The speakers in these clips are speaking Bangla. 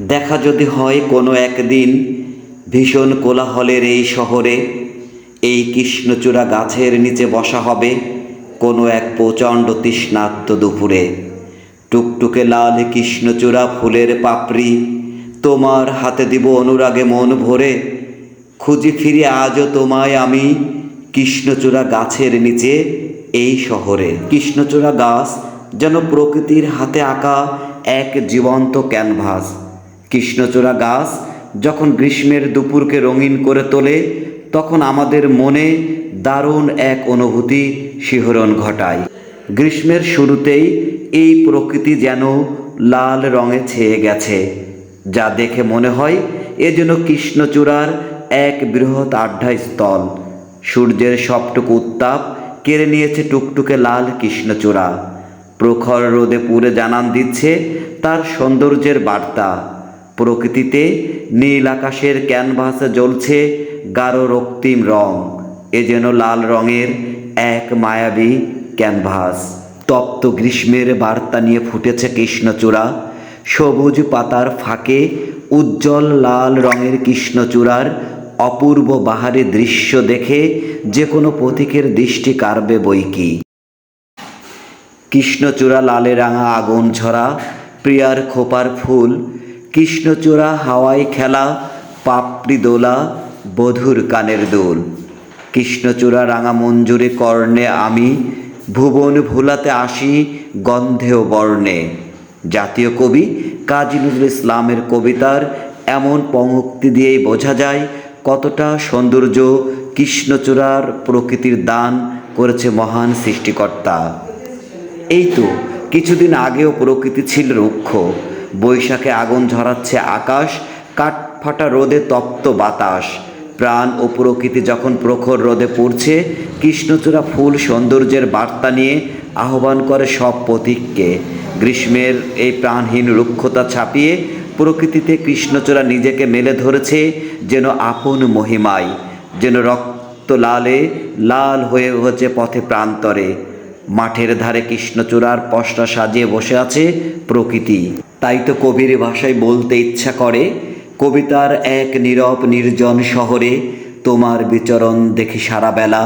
দেখা যদি হয় কোনো একদিন ভীষণ কোলাহলের এই শহরে, এই কৃষ্ণচূড়া গাছের নিচে বসা হবে কোনো এক প্রচণ্ড তৃষ্ণাত্ম দুপুরে। টুকটুকে লাল কৃষ্ণচূড়া ফুলের পাপড়ি, তোমার হাতে দিব অনুরাগে মন ভরে। খুঁজি ফিরে আজও তোমায় আমি কৃষ্ণচূড়া গাছের নিচে এই শহরে। কৃষ্ণচূড়া গাছ যেন প্রকৃতির হাতে আঁকা এক জীবন্ত ক্যানভাস। কৃষ্ণচূড়া গাছ যখন গ্রীষ্মের দুপুরকে রঙিন করে তোলে, তখন আমাদের মনে দারুণ এক অনুভূতি শিহরণ ঘটায়। গ্রীষ্মের শুরুতেই এই প্রকৃতি যেন লাল রঙে ছেয়ে গেছে, যা দেখে মনে হয় এ যেন কৃষ্ণচূড়ার এক বৃহৎ আড্ডাস্থল। সূর্যের সবটুকু উত্তাপ কেড়ে নিয়েছে টুকটুকে লাল কৃষ্ণচূড়া। প্রখর রোদে পুড়ে জানান দিচ্ছে তার সৌন্দর্যের বার্তা। প্রকৃতিতে নীল আকাশের ক্যানভাসে জ্বলছে গাঢ় রক্তিম রং। এ যেন লাল রঙের এক মায়াবী ক্যানভাস। তপ্ত গ্রীষ্মের বার্তা নিয়ে ফুটেছে কৃষ্ণচূড়া। সবুজ পাতার ফাঁকে উজ্জ্বল লাল রঙের কৃষ্ণচূড়ার অপূর্ব বাহারি দৃশ্য দেখে যে কোনো পথিকের দৃষ্টি কাড়বে বইকি কৃষ্ণচূড়া লালে রাঙা আগুন ঝরা, প্রিয়ার খোপার ফুল কৃষ্ণচূড়া হাওয়ায় খেলা, পাপড়ি দোলা, বধুর কানের দোল। কৃষ্ণচূড়া রাঙা মঞ্জুরি কর্ণে আমি, ভুবন ভুলাতে আসি গন্ধেও বর্ণে। জাতীয় কবি কাজী নজরুল ইসলামের কবিতার এমন পঙ্ক্তি দিয়েই বোঝা যায় কতটা সৌন্দর্য কৃষ্ণচূড়ার প্রকৃতির দান করেছে মহান সৃষ্টিকর্তা। এই তো কিছুদিন আগেও প্রকৃতি ছিল রুক্ষ। বৈশাখে আগুন ঝরাচ্ছে আকাশ কাঠফাটা রোদে তপ্ত বাতাস। প্রাণ ও প্রকৃতি যখন প্রখর রোদে পড়ছে, কৃষ্ণচূড়া ফুল সৌন্দর্যের বার্তা নিয়ে আহ্বান করে সব পথিককে। গ্রীষ্মের এই প্রাণহীন রুক্ষতা ছাপিয়ে প্রকৃতিতে কৃষ্ণচূড়া নিজেকে মেলে ধরেছে যেন আপন মহিমায়, যেন রক্ত লালে লাল হয়ে হচ্ছে পথে প্রান্তরে। মাঠের ধারে কৃষ্ণচূড়ার পশরা সাজিয়ে বসে আছে প্রকৃতি। তাই তো কবির ভাষায় বলতে ইচ্ছা করে। কবিতার এক নীরব নির্জন শহরে তোমার বিচরণ দেখি সারা বেলা।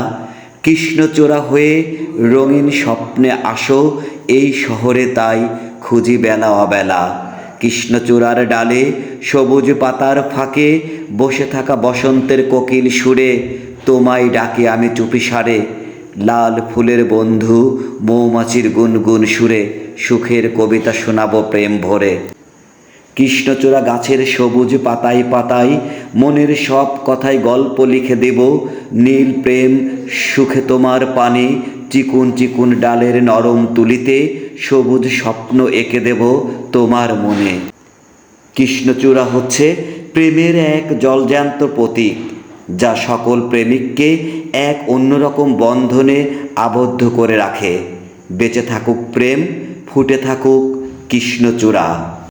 কৃষ্ণচূড়া হয়ে রঙিন স্বপ্নে আসো, এই শহরে তাই খুঁজি বেলা অবেলা। কৃষ্ণচূড়ার ডালে সবুজ পাতার ফাঁকে বসে থাকা বসন্তের কোকিল সুরে, তোমায় ডাকে আমি চুপি সারে। লাল ফুলের বন্ধু মৌমাছির গুনগুন সুরে। সুখের কবিতা শোনাবো প্রেম ভরে। কৃষ্ণচূড়া গাছের সবুজ পাতায় পাতায় মনের সব কথায় গল্প লিখে দেব। নীল প্রেম, সুখে তোমার পানে চিকুন চিকুন ডালের নরম তুলিতে সবুজ স্বপ্ন এঁকে দেব তোমার মনে। কৃষ্ণচূড়া হচ্ছে প্রেমের এক জলজ্যান্ত প্রতীক, যা সকল প্রেমিককে এক অন্যরকম বন্ধনে আবদ্ধ করে রাখে। বেঁচে থাকুক প্রেম ফুটে থাকুক কৃষ্ণচূড়া